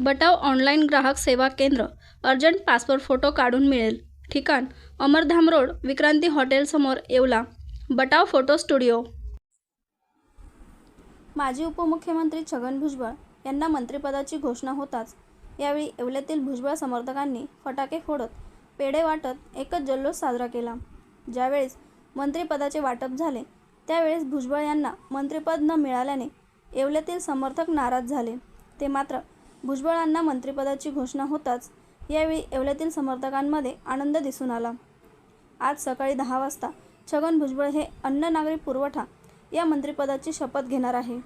बटाव online ग्राहक सेवा केंद्र अर्जंट पासपोर्ट फोटो काढून मिळेल. ठिकाण अमरधाम रोड विक्रांती हॉटेलसमोर येवला. Batav photo studio. माजी उपमुख्यमंत्री छगन भुजबळ यांना मंत्रिपदाची घोषणा होताच. यावेळी येवल्यातील भुजबळ समर्थकांनी फटाके फोडत पेढे वाटत एकच जल्लोष साजरा केला. ज्यावेळेस मंत्रिपदाचे वाटप झाले त्यावेळेस भुजबळ यांना मंत्रिपद न मिळाल्याने येवल्यातील समर्थक नाराज झाले. ते मात्र भुजबळांना मंत्रिपदाची घोषणा होताच यावेळी येवल्यातील समर्थकांमध्ये आनंद दिसून आला. आज सकाळी दहा वाजता छगन भुजबळ हे अन्न नागरी पुरवठा या मंत्रिपदाची शपथ घेणार आहे.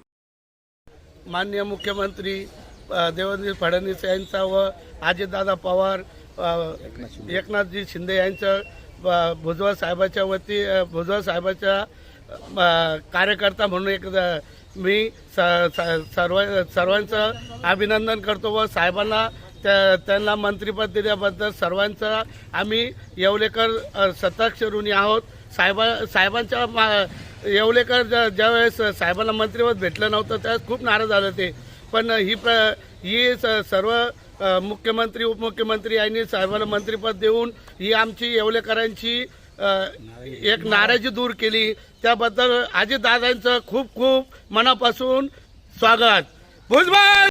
माननीय मुख्यमंत्री देवेंद्र फडणवीस यांचा व अजितदादा पवार एकनाथजी शिंदे यांचं भुजबळ साहेबाच्या वती भुजबळ साहेबाच्या कार्यकर्ता म्हणून एक मी स स- सर्व सर्वांचं अभिनंदन करतो व साहेबांना त्या त्यांना मंत्रिपद दिल्याबद्दल सर्वांचा आम्ही येवलेकर अ, सतर्क ऋणी आहोत. साहेबा साहेबांच्या मा येवलेकर ज्या ज्यावेळेस साहेबांना मंत्रिपद भेटलं नव्हतं त्यावेळेस खूप नाराज झालं ते पण ही प्र ही स- सर्व मुख्यमंत्री उपमुख्यमंत्री यांनी साहेबांना मंत्रिपद देऊन ही आमची येवलेकरांची एक नाराजी दूर केली. त्याबद्दल आजी दादांचं खूप खूप मनापासून स्वागत. भुजबळ!